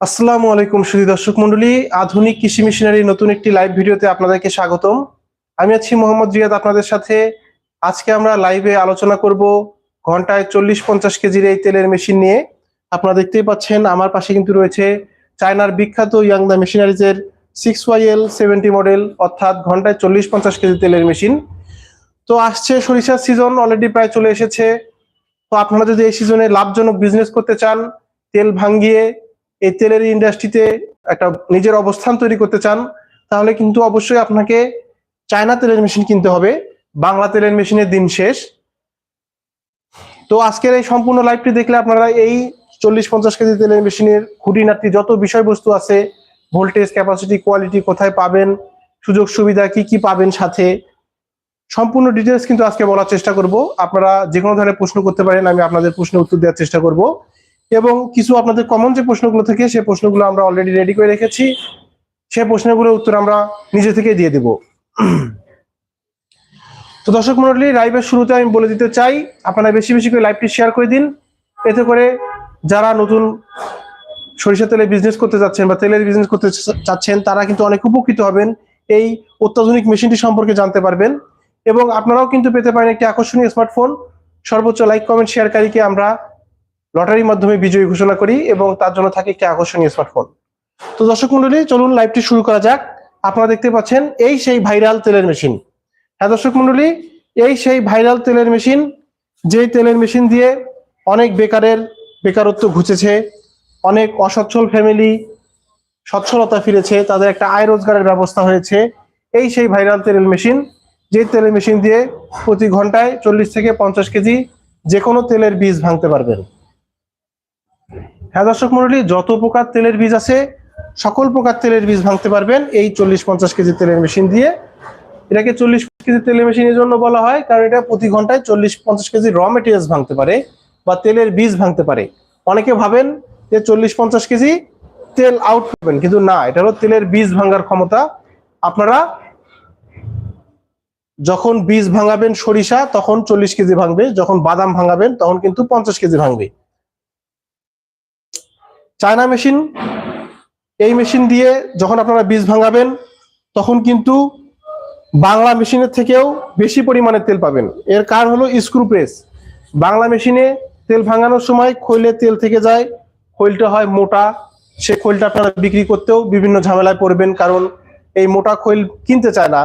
আসসালামু আলাইকুম সুধী দর্শক মন্ডলী আধুনিক কৃষি মেশিনারি নতুন একটি লাইভ ভিডিওতে আপনাদেরকে স্বাগতম। আমি আছি মোহাম্মদ রিয়াদ আপনাদের সাথে। আজকে আমরা লাইভে আলোচনা করব ঘন্টায় চল্লিশ পঞ্চাশ কেজির এই তেলের মেশিন নিয়ে। আপনারা দেখতেই পাচ্ছেন, আমার পাশে কিন্তু রয়েছে চায়নার বিখ্যাত ইয়াংদা মেশিনারিজের সিক্স ওয়াইএল সেভেন্টি মডেল অর্থাৎ ঘন্টায় চল্লিশ পঞ্চাশ কেজি তেলের মেশিন তো আসছে সরিষার সিজন অলরেডি প্রায় চলে এসেছে। তো আপনারা যদি এই সিজনে লাভজনক বিজনেস করতে চান, তেল ভাঙ্গিয়ে এই তেলের ইন্ডাস্ট্রিতে একটা নিজের অবস্থান তৈরি করতে চান, তাহলে কিন্তু অবশ্যই আপনাকে চায়না তেলের মেশিন কিনতে হবে। বাংলা তেলের মেশিনের দিন শেষ। তো আজকের এই সম্পূর্ণ লাইভটি দেখলে আপনারা এই চল্লিশ পঞ্চাশ কেজি তেলের মেশিনের খুঁটিনাটি যত বিষয়বস্তু আছে ভোল্টেজ ক্যাপাসিটি কোয়ালিটি কোথায় পাবেন, সুযোগ সুবিধা কি কি পাবেন সাথে, সম্পূর্ণ ডিটেলস কিন্তু আজকে বলার চেষ্টা করব। আপনারা যে কোনো ধরনের প্রশ্ন করতে পারেন, আমি আপনাদের প্রশ্নের উত্তর দেওয়ার চেষ্টা করব। এবং কিছু আপনাদের কমন যে প্রশ্নগুলো থাকে সেই প্রশ্নগুলো আমরা অলরেডি রেডি করে রেখেছি। সেই প্রশ্নগুলোর উত্তর আমরা নিজে থেকেই দিয়ে দেব। তো দর্শক মন্ডলী লাইভের শুরুতে আমি বলে দিতে চাই, আপনারা বেশি বেশি করে লাইভটি শেয়ার করে দিন। এতে করে যারা নতুন সরিষা তেলে বিজনেস করতে যাচ্ছেন বা তেলের বিজনেস করতে চাচ্ছেন, তারা কিন্তু অনেক উপকৃত হবেন এই অত্যাধুনিক মেশিনটি সম্পর্কে জানতে পারবেন। এবং আপনারাও কিন্তু পেতে পারেন একটি আকর্ষণীয় স্মার্টফোন সর্বোচ্চ লাইক কমেন্ট শেয়ারকারীকে আমরা লটারির মাধ্যমে বিজয়ী ঘোষণা করি এবং তার জন্য থাকে একটি আকর্ষণীয় স্মার্টফোন তো দর্শক মন্ডলী চলুন লাইভটি শুরু করা যাক। আপনারা দেখতে পাচ্ছেন এই সেই ভাইরাল তেলের মেশিন হ্যাঁ দর্শক মন্ডলী এই সেই ভাইরাল তেলের মেশিন যেই তেলের মেশিন দিয়ে অনেক বেকারের বেকারত্ব ঘুচেছে, অনেক অসচ্ছল ফ্যামিলি সচ্ছলতা ফিরেছে, তাদের একটা আয় রোজগারের ব্যবস্থা হয়েছে। এই সেই ভাইরাল তেলের মেশিন যে তেলের মেশিন দিয়ে প্রতি ঘন্টায় চল্লিশ থেকে পঞ্চাশ কেজি যে কোনো তেলের বীজ ভাঙতে পারবেন। হ্যাঁ দর্শক মন্ডলী, যত প্রকার তেলের বীজ আছে, সকল প্রকার তেলের বীজ ভাঙতে পারবেন এই চল্লিশ পঞ্চাশ কেজি তেলের মেশিন দিয়ে। এটাকে চল্লিশ কেজি তেলের মেশিন এই জন্য বলা হয়, কারণ এটা প্রতি ঘন্টায় চল্লিশ পঞ্চাশ কেজি র মেটেরিয়ালস ভাঙতে পারে বা তেলের বীজ ভাঙতে পারে। অনেকে ভাবেন যে চল্লিশ পঞ্চাশ কেজি তেল আউট করবেন, কিন্তু না, এটা হলো তেলের বীজ ভাঙার ক্ষমতা। আপনারা যখন বীজ ভাঙাবেন সরিষা, তখন চল্লিশ কেজি ভাঙবে, যখন বাদাম ভাঙাবেন, তখন কিন্তু পঞ্চাশ কেজি ভাঙবে। চায়না মেশিন, এই মেশিন দিয়ে যখন আপনারা বীজ ভাঙাবেন, তখন কিন্তু বাংলা মেশিনের থেকেও বেশি পরিমাণে তেল পাবেন। এর কারণ হলো স্ক্রু প্রেস। বাংলা মেশিনে তেল ভাঙানোর সময় খৈলে তেল থেকে যায়, খৈলটা হয় মোটা। সে খৈলটা আপনারা বিক্রি করতেও বিভিন্ন ঝামেলায় পড়বেন, কারণ এই মোটা খৈল কিনতে চায় না।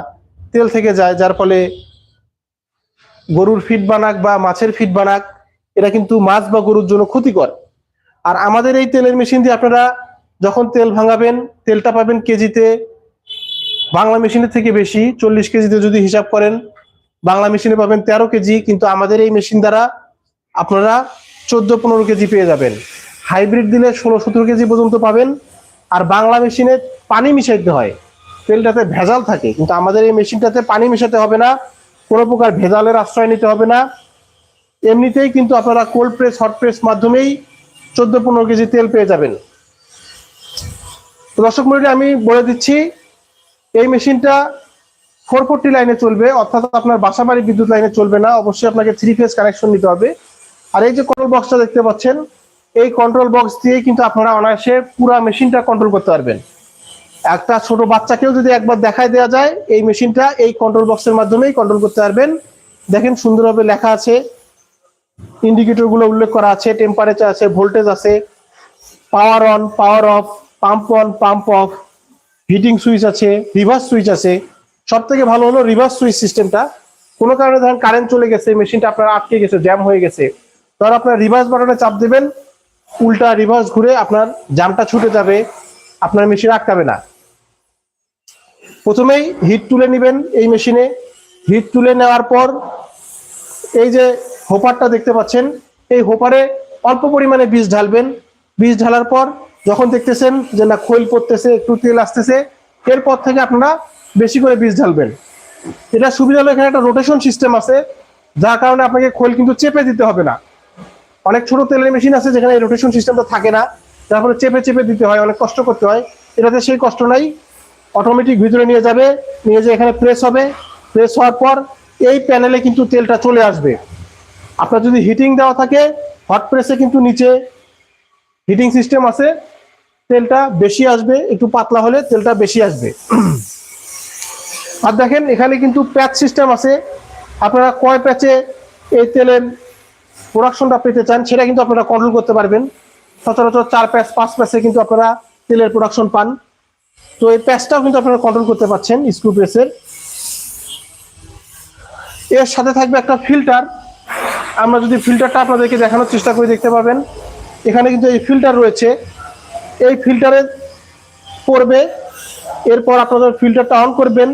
তেল থেকে যায়, যার ফলে গরুর ফিট বানাক বা মাছের ফিট বানাক, এটা কিন্তু মাছ বা গরুর জন্য ক্ষতিকর। আর আমাদের এই তেলের মেশিন দিয়ে আপনারা যখন তেল ভাঙাবেন, তেলটা পাবেন কেজিতে বাংলা মেশিনের থেকে বেশি, চল্লিশ কেজিতে যদি হিসাব করেন, বাংলা মেশিনে পাবেন তেরো কেজি, কিন্তু আমাদের এই মেশিন দ্বারা আপনারা চোদ্দ, পনেরো কেজি পেয়ে যাবেন। হাইব্রিড দিলে ষোলো, সতেরো কেজি পর্যন্ত পাবেন, আর বাংলা মেশিনে পানি মিশাইতে হয়। তেলটাতে ভেজাল থাকে, কিন্তু আমাদের এই মেশিনটাতে পানি মেশাতে হবে না, কোনো প্রকার ভেজালের আশ্রয় নিতে হবে না। এমনিতেই কিন্তু আপনারা কোল্ড প্রেস হট প্রেস মাধ্যমেই চোদ্দ পনেরো কেজি তেল পেয়ে যাবেন। তো দর্শক মন্ডলী, আমি বলে দিচ্ছি, এই মেশিনটা ফোর ফোরটি লাইনে চলবে, অর্থাৎ আপনার বাসা বাড়ি বিদ্যুৎ লাইনে চলবে না, অবশ্যই আপনাকে থ্রি ফেজ কানেকশন নিতে হবে। আর এই যে কন্ট্রোল বক্সটা দেখতে পাচ্ছেন, এই কন্ট্রোল বক্স দিয়ে কিন্তু আপনারা অনায়াসে পুরা মেশিনটা কন্ট্রোল করতে পারবেন। একটা ছোট বাচ্চাকেও যদি একবার দেখায় দেওয়া যায়, এই মেশিনটা এই কন্ট্রোল বক্সের মাধ্যমেই কন্ট্রোল করতে পারবেন। দেখেন সুন্দরভাবে লেখা আছে ইন্ডিকেটরগুলো উল্লেখ করা আছে টেম্পারেচার আছে ভোল্টেজ আছে power on power off pump on pump off heating switch আছে রিভার্স সুইচ আছে। সব থেকে ভালো হলো রিভার্স সুইচ সিস্টেমটা কোনো কারণে ধরেন কারেন্ট চলে গেছে, মেশিনটা আপনার আটকে গেছে জ্যাম হয়ে গেছে। তখন আপনার রিভার্স বাটনে চাপ দেবেন, উল্টা রিভার্স ঘুরে আপনার জামটা ছুটে যাবে, আপনার মেশিন আটকাবে না। প্রথমেই হিট তুলে নেবেন এই মেশিনে হিট তুলে নেওয়ার পর এই যে হোপারটা দেখতে পাচ্ছেন। এই হোপারে অল্প পরিমাণে বীজ ঢালবেন। বীজ ঢালার পর যখন দেখতেছেন যে না, খৈল পড়তেছে, একটু তেল আসতেছে, এরপর থেকে আপনারা বেশি করে বীজ ঢালবেন। এটা সুবিধা হলো এখানে একটা রোটেশন সিস্টেম আছে, যার কারণে আপনাকে খৈল কিন্তু চেপে দিতে হবে না। অনেক ছোট তেলের মেশিন আছে যেখানে রোটেশন সিস্টেমটা থাকে না, যার ফলে চেপে চেপে দিতে হয়, অনেক কষ্ট করতে হয়। এটাতে সেই কষ্ট নাই। অটোমেটিক ভিতরে নিয়ে যাবে, নিয়ে যে এখানে প্রেস হবে। প্রেস হওয়ার পর এই প্যানেলে কিন্তু তেলটা চলে আসবে। আপনার যদি হিটিং দেওয়া থাকে হট প্রেসে কিন্তু নিচে হিটিং সিস্টেম আছে, তেলটা বেশি আসবে, একটু পাতলা হলে তেলটা বেশি আসবে। আর দেখেন এখানে কিন্তু প্যাচ সিস্টেম আছে। আপনারা কয় প্যাচে এই তেলের প্রোডাকশনটা পেতে চান, সেটা কিন্তু আপনারা কন্ট্রোল করতে পারবেন। সচরাচর চার প্যাচ পাঁচ প্যাচে কিন্তু আপনারা তেলের প্রোডাকশন পান। তো এই প্যাচটাও কিন্তু আপনারা কন্ট্রোল করতে পারছেন স্ক্রু প্রেসের এর। সাথে থাকবে একটা ফিল্টার আমরা যদি ফিল্টারটা আপনাদেরকে দেখানোর চেষ্টা করে, দেখতে পাবেন। এখানে কিন্তু এই ফিল্টার রয়েছে। এই ফিল্টারে পড়বে। এরপর আপনাদের ফিল্টারটা অন করবেন।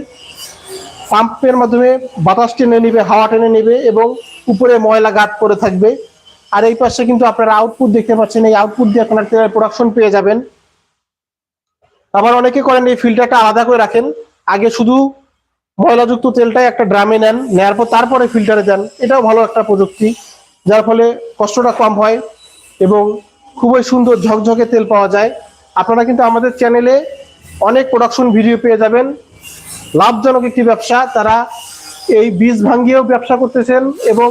পাম্পের মাধ্যমে বাতাস টেনে নেবে, হাওয়া টেনে নেবে এবং উপরে ময়লা গাঁট পরে থাকবে। আর এই পাশে কিন্তু আপনারা আউটপুট দেখতে পাচ্ছেন। এই আউটপুট দিয়ে আপনার তেলের প্রোডাকশন পেয়ে যাবেন। আবার অনেকে করেন এই ফিল্টারটা আলাদা করে রাখেন। আগে শুধু ময়লাযুক্ত তেলটাই একটা ড্রামে নেন নেওয়ার পর তারপরে ফিল্টারে দেন। এটাও ভালো একটা প্রযুক্তি, যার ফলে কষ্টটা কম হয় এবং খুবই সুন্দর ঝকঝকে তেল পাওয়া যায়। আপনারা কিন্তু আমাদের চ্যানেলে অনেক প্রোডাকশন ভিডিও পেয়ে যাবেন। লাভজনক একটি ব্যবসা, তারা এই বীজ ভাঙ্গিয়েও ব্যবসা করতেছেন এবং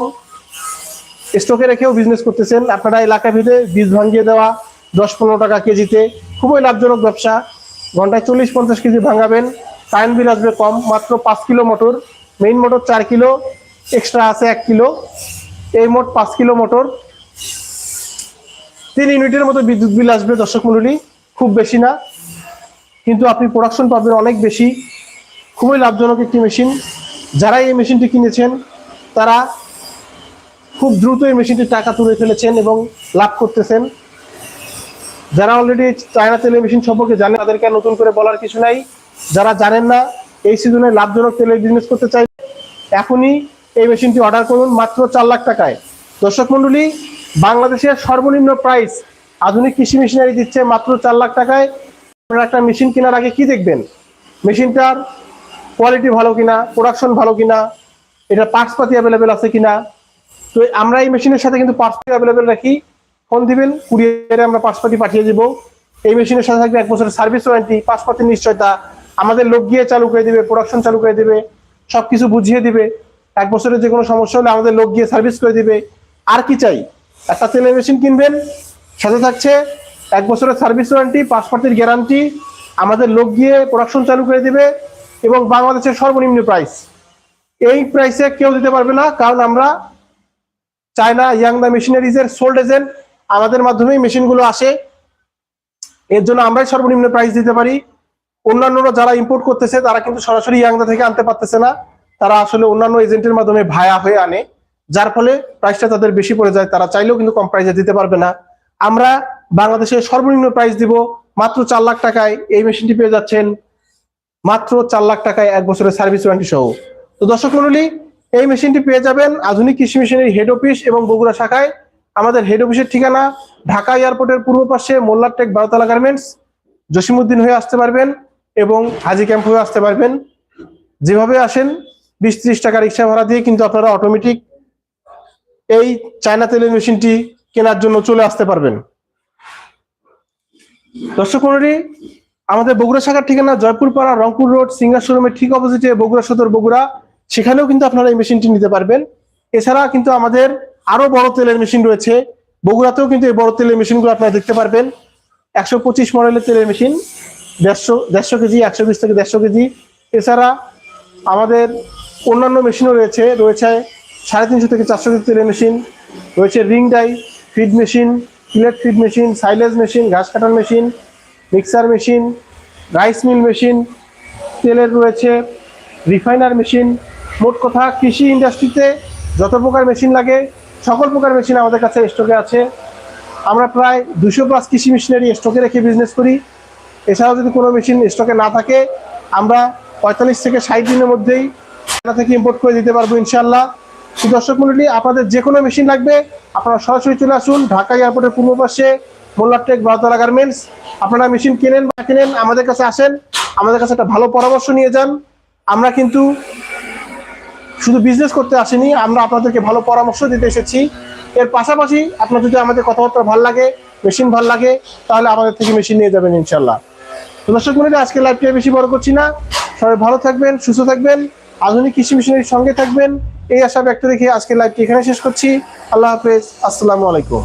স্টকে রেখেও বিজনেস করতেছেন। আপনারা এলাকা ভিতরে বীজ ভাঙ্গিয়ে দেওয়া দশ পনেরো টাকা কেজিতে খুবই লাভজনক ব্যবসা। ঘন্টায় চল্লিশ পঞ্চাশ কেজি ভাঙাবেন। কারেন্ট বিল আসবে কম, মাত্র পাঁচ কিলো মোটর। মেইন মোটর চার কিলো এক্সট্রা আছে এক কিলো। এই মোট পাঁচ কিলো মোটর। তিন ইউনিটের মতো বিদ্যুৎ বিল আসবে দর্শক মন্ডলী, খুব বেশি না। কিন্তু আপনি প্রোডাকশন পাবেন অনেক বেশি। খুবই লাভজনক একটি মেশিন যারা এই মেশিনটি কিনেছেন, তারা খুব দ্রুত এই মেশিনটির টাকা তুলে ফেলেছেন এবং লাভ করতেছেন। যারা অলরেডি চায়না তেলের মেশিন সম্পর্কে জানে তাদেরকে নতুন করে বলার কিছু নাই। যারা জানেন না, এই সিজনে লাভজনক তেলের বিজনেস করতে চাই, এখনই এই মেশিনটি অর্ডার করুন মাত্র চার লাখ টাকায়। দর্শক মন্ডলী বাংলাদেশের সর্বনিম্ন প্রাইস আধুনিক কৃষি মেশিনারি দিচ্ছে মাত্র চার লাখ টাকায়। আপনারা একটা মেশিন কেনার আগে কি দেখবেন? মেশিনটার কোয়ালিটি ভালো কিনা প্রোডাকশন ভালো কিনা এটা পার্টস পাতি অ্যাভেলেবেল আছে কিনা? তো আমরা এই মেশিনের সাথে কিন্তু পার্টস পাতি অ্যাভেলেবেল রাখি। ফোন দিবেন কুরিয়ারে আমরা পার্টস পাতি পাঠিয়ে দিব। এই মেশিনের সাথে থাকবে এক বছরের সার্ভিস ওয়ারেন্টি পাতির নিশ্চয়তা আমাদের লোক গিয়ে চালু করে দিবে প্রোডাকশন চালু করে দিবে, সবকিছু বুঝিয়ে দিবে। এক বছরের যে কোনো সমস্যা হলে আমাদের লোক গিয়ে সার্ভিস করে দিবে। আর কি চাই? একটা তেলের মেশিন কিনবেন, সাথে থাকছে এক বছরের সার্ভিস ওয়ারেন্টি পাঁচ পাতির গ্যারান্টি আমাদের লোক গিয়ে প্রোডাকশন চালু করে দিবে এবং বাংলাদেশের সর্বনিম্ন প্রাইস এই প্রাইসে কেউ দিতে পারবে না, কারণ আমরা চায়না ইয়াং দা মেশিনারিজের সোল্ড এজেন্ট আমাদের মাধ্যমেই মেশিনগুলো আসে। এর জন্য আমরাই সর্বনিম্ন প্রাইস দিতে পারি। অন্যান্যরা যারা ইম্পোর্ট করতেছে, তারা কিন্তু সরাসরি ইয়াংদা থেকে আনতে পারতেছে না। তারা আসলে অন্যান্য এজেন্টের মাধ্যমে ভায়া হয়ে আনে। যার ফলে প্রাইসটা তাদের বেশি পড়ে যায়। তারা চাইলেও কিন্তু কম প্রাইসে দিতে পারবে না। আমরা বাংলাদেশে সর্বনিম্ন প্রাইস দিব মাত্র চার লাখ টাকায়। এই মেশিনটি পেয়ে যাচ্ছেন মাত্র চার লাখ টাকায় এক বছরের সার্ভিস ওয়ারেন্টি সহ। তো দর্শক মন্ডলী, এই মেশিনটি পেয়ে যাবেন আধুনিক কৃষি মেশিনের হেড অফিস এবং বগুড়া শাখায়। আমাদের হেড অফিসের ঠিকানা ঢাকা এয়ারপোর্টের পূর্ব পাশে মোল্লারটেক বারোতলা গার্মেন্টস জসিমুদ্দিন হয়ে আসতে পারবেন। এবং হাজি ক্যাম্প আসতে পারবেন। যেভাবে আসেন, বিশ ত্রিশ টাকা রিক্সা ভাড়া দিয়ে কিন্তু আপনারা অটোমেটিক এই চায়না তেলের মেশিনটি কেনার জন্য চলে আসতে পারবেন। দর্শক মন্ডলী, আমাদের বগুড়া শাখার ঠিকানা জয়পুর পাড়া রংপুর রোড, সিঙ্গার শোরুমের ঠিক অপোজিটে বগুড়া সদর বগুড়া, সেখানেও কিন্তু আপনারা এই মেশিনটি নিতে পারবেন। এছাড়া কিন্তু আমাদের আরও বড় তেলের মেশিন রয়েছে। বগুড়াতেও কিন্তু এই বড় তেলের মেশিনগুলো আপনারা দেখতে পারবেন। একশো পঁচিশ মডেলের তেলের মেশিন। দেড়শো দেড়শো কেজি, একশো বিশ থেকে দেড়শো কেজি। এছাড়া আমাদের অন্যান্য মেশিনও রয়েছে রয়েছে সাড়ে তিনশো থেকে চারশো কেজি তেলের মেশিন, রয়েছে ring die feed machine plate feed machine, silage machine, ঘাস cutter machine, mixer machine, rice mill machine, তেলের রয়েছে রিফাইনার মেশিন। মোট কথা, কৃষি ইন্ডাস্ট্রিতে যত প্রকার মেশিন লাগে, সকল প্রকার মেশিন আমাদের কাছে স্টকে আছে। আমরা প্রায় দুশো প্লাস কৃষি মেশিনারি স্টকে রেখে বিজনেস করি। এছাড়াও যদি কোনো মেশিন স্টকে না থাকে, আমরা পঁয়তাল্লিশ থেকে ষাট দিনের মধ্যেই চায়না থেকে ইম্পোর্ট করে দিতে পারব ইনশাল্লাহ দর্শক মন্ডলী, আপনাদের যে কোনো মেশিন লাগবে, আপনারা সরাসরি চলে আসুন ঢাকা এয়ারপোর্টের পূর্ব পাশে মোল্লারটেক বারোতলা গার্মেন্টস আপনারা মেশিন কেনেন বা কেনেন, আমাদের কাছে আসেন, আমাদের কাছে একটা ভালো পরামর্শ নিয়ে যান। আমরা কিন্তু শুধু বিজনেস করতে আসিনি, আমরা আপনাদেরকে ভালো পরামর্শ দিতে এসেছি। এর পাশাপাশি আপনার যদি আমাদের কথাবার্তা ভালো লাগে মেশিন ভালো লাগে, তাহলে আমাদের থেকে মেশিন নিয়ে যাবেন ইনশাল্লাহ। তো দর্শক মনে আজকে লাইভটি বেশি বড় করছি না। সবাই ভালো থাকবেন, সুস্থ থাকবেন, আধুনিক কৃষি মেশিনের সঙ্গে থাকবেন। এই আশা ব্যক্ত রেখে আজকে লাইভটি এখানে শেষ করছি। আল্লাহ হাফেজ, আসসালামু আলাইকুম।